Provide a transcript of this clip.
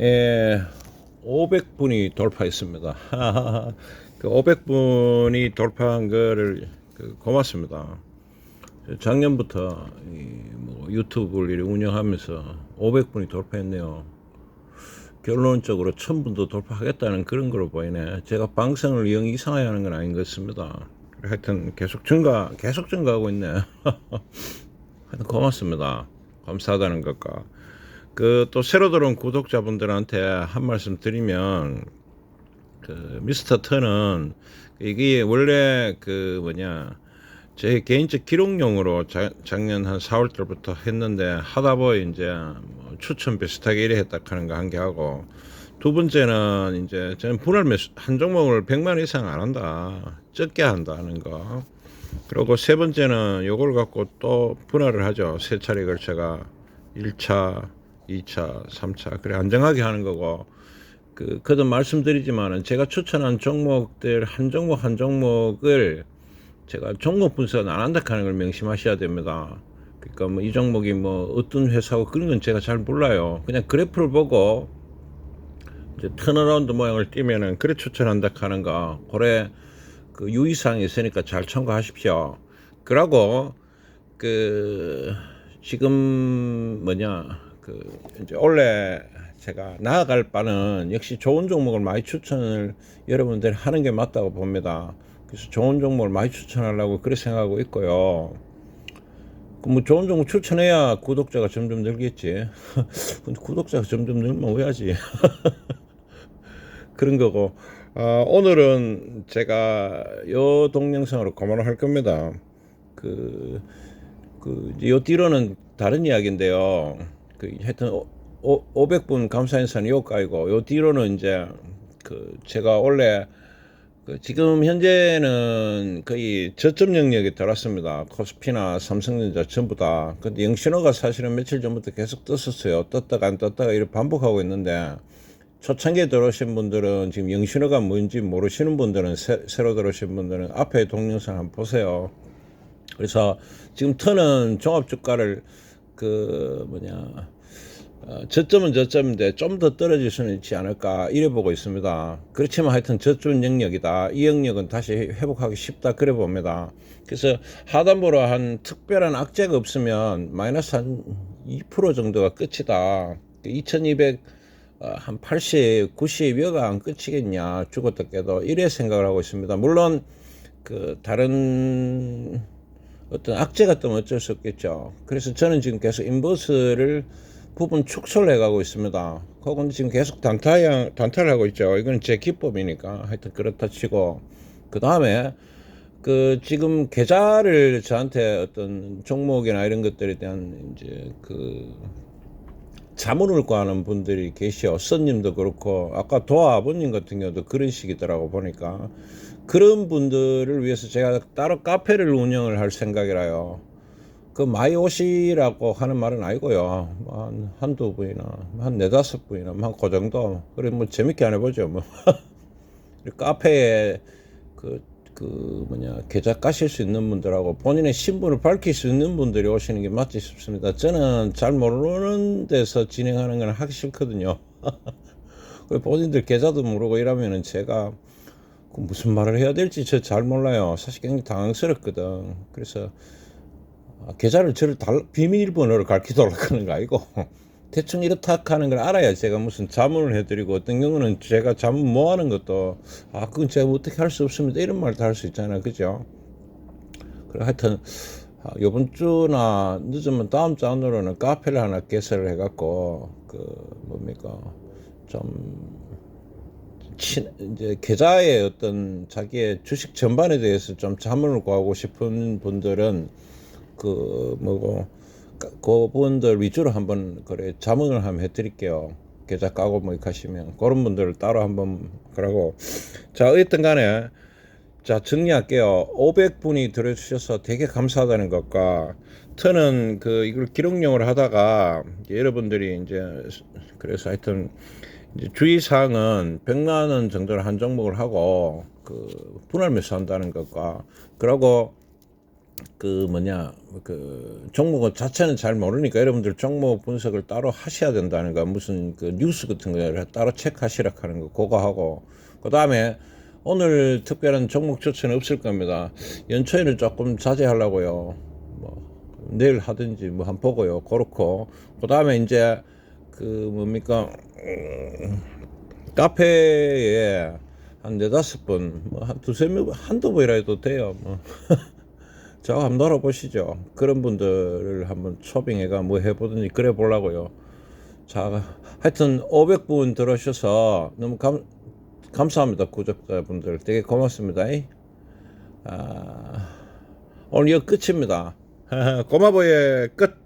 예, 500분이 돌파했습니다. 그 500분이 돌파한 거를 그 고맙습니다. 작년부터 이뭐 유튜브를 운영하면서 500분이 돌파했네요. 결론적으로 1000분도 돌파하겠다는 그런 걸로 보이네. 제가 방송을 영 이상하게 하는 건 아닌 것 같습니다. 하여튼 계속 증가, 계속 증가하고 있네. 하여튼 고맙습니다. 감사하다는 것과. 그 또 새로 들어온 구독자분들한테 한 말씀 드리면 그 미스터 턴은 이게 원래 그 뭐냐 제 개인적 기록용으로 자, 작년 한 4월 달부터 했는데 하다 보니 이제 뭐 추천 비슷하게 이래 했다 하는 거 한 개 하고 두 번째는 이제 저는 분할 매수 한 종목을 100만 이상 안 한다 적게 한다는 거. 그리고 세 번째는 요걸 갖고 또 분할을 하죠. 세 차례 걸쳐가 1차 2차 3차 그래 안정하게 하는 거고 그 그도 말씀드리지만은 제가 추천한 종목들 한 종목 한 종목을 제가 종목 분석은 안 한다 하는 걸 명심하셔야 됩니다. 그러니까 뭐 이 종목이 뭐 어떤 회사고 그런 건 제가 잘 몰라요. 그냥 그래프를 보고 이제 턴어라운드 모양을 띄면은 그래 추천한다 하는 거 고래 그 유의사항이 있으니까 잘 참고하십시오. 그러고 그 지금 뭐냐 그 이제 원래 제가 나아갈 바는 역시 좋은 종목을 많이 추천을 여러분들이 하는 게 맞다고 봅니다. 그래서 좋은 종목을 많이 추천하려고 그렇게 생각하고 있고요. 그뭐 좋은 종목 추천해야 구독자가 점점 늘겠지. 근데 구독자가 점점 늘면 왜 하지? 그런 거고. 아, 오늘은 제가 요 동영상으로 그만을 할 겁니다. 그, 그, 요 뒤로는 다른 이야기인데요. 그, 하여튼, 오, 오, 500분 감사 인사는 요까이고, 요 뒤로는 이제, 그, 제가 원래, 그 지금 현재는 거의 저점 영역에 들어왔습니다. 코스피나 삼성전자 전부 다. 근데 영신호가 사실은 며칠 전부터 계속 떴었어요. 떴다가 안 떴다가 이렇게 반복하고 있는데, 초창기에 들어오신 분들은 지금 영신호가 뭔지 모르시는 분들은 새, 로 들어오신 분들은 앞에 동영상 한번 보세요. 그래서 지금 터는 종합주가를 그 뭐냐 어, 저점은 저점인데 좀 더 떨어질 수는 있지 않을까 이래 보고 있습니다. 그렇지만 하여튼 저점 영역이다. 이 영역은 다시 회복하기 쉽다 그래 봅니다. 그래서 하단부로 한 특별한 악재가 없으면 마이너스 한 2% 정도가 끝이다. 2200 어, 한 80, 90 여가 안 끝이겠냐 죽었다 깨도 이래 생각을 하고 있습니다. 물론 그 다른 어떤 악재가 뜨면 어쩔 수 없겠죠. 그래서 저는 지금 계속 인버스를 부분 축소를 해가고 있습니다. 그건 지금 계속 단타양, 단타를 하고 있죠. 이건 제 기법이니까 하여튼 그렇다 치고 그 다음에 그 지금 계좌를 저한테 어떤 종목이나 이런 것들에 대한 이제 그 자문을 구하는 분들이 계셔. 선님도 그렇고 아까 도아 아버님 같은 경우도 그런 식이더라고 보니까 그런 분들을 위해서 제가 따로 카페를 운영을 할 생각이라요. 그 마이오시라고 하는 말은 아니고요. 뭐한 한두 분이나 한 네다섯 분이나 한그 정도. 그래 뭐 재밌게 안 해보죠 뭐. 카페에 그, 그 뭐냐 계좌 까실 수 있는 분들하고 본인의 신분을 밝힐 수 있는 분들이 오시는 게 맞지 싶습니다. 저는 잘 모르는 데서 진행하는 건 하기 싫거든요. 그 본인들 계좌도 모르고 이러면은 제가 그 무슨 말을 해야 될지 저 잘 몰라요. 사실 굉장히 당황스럽거든. 그래서 아, 계좌를 저를 달, 비밀번호를 가르치도록 하는 거 아니고 대충 이렇다 하는 걸 알아야 제가 무슨 자문을 해드리고 어떤 경우는 제가 자문 뭐 하는 것도 아 그건 제가 어떻게 할 수 없습니다. 이런 말도 할 수 있잖아요. 그죠? 그래 하여튼 아, 요번 주나 늦으면 다음 주 안으로는 카페를 하나 개설을 해갖고 그 뭡니까? 좀 친, 이제 계좌의 어떤 자기의 주식 전반에 대해서 좀 자문을 구하고 싶은 분들은 그 뭐고 그분들 위주로 한번 그래 자문을 한번 해드릴게요. 계좌 까고 뭐 하시면 그런 분들을 따로 한번 그러고 자 어쨌든 간에 자 정리할게요. 500분이 들어주셔서 되게 감사하다는 것과 저는 그 이걸 기록용을 하다가 여러분들이 이제 그래서 하여튼 이제 주의사항은 100만 원 정도를 한 종목을 하고 그 분할 매수한다는 것과 그러고 그 뭐냐 그 종목 자체는 잘 모르니까 여러분들 종목 분석을 따로 하셔야 된다는 거 무슨 그 뉴스 같은 거를 따로 체크하시라 하는 거 그거 하고. 그 다음에 오늘 특별한 종목 조치는 없을 겁니다. 연초에는 조금 자제하려고요. 뭐 내일 하든지 뭐 한 보고요. 그렇고. 그 다음에 이제 그 뭡니까 음, 카페에 한 네다섯 분, 뭐한 두세 명, 한두 번이라 해도 돼요. 뭐. 저 한번 놀아보시죠. 그런 분들을 한번 초빙해가 뭐 해보든지 그래 보려고요. 자, 하여튼 500분 들어오셔서 너무 감, 감사합니다. 구독자분들. 되게 고맙습니다. 아, 오늘 이거 끝입니다. 고마워요. 끝.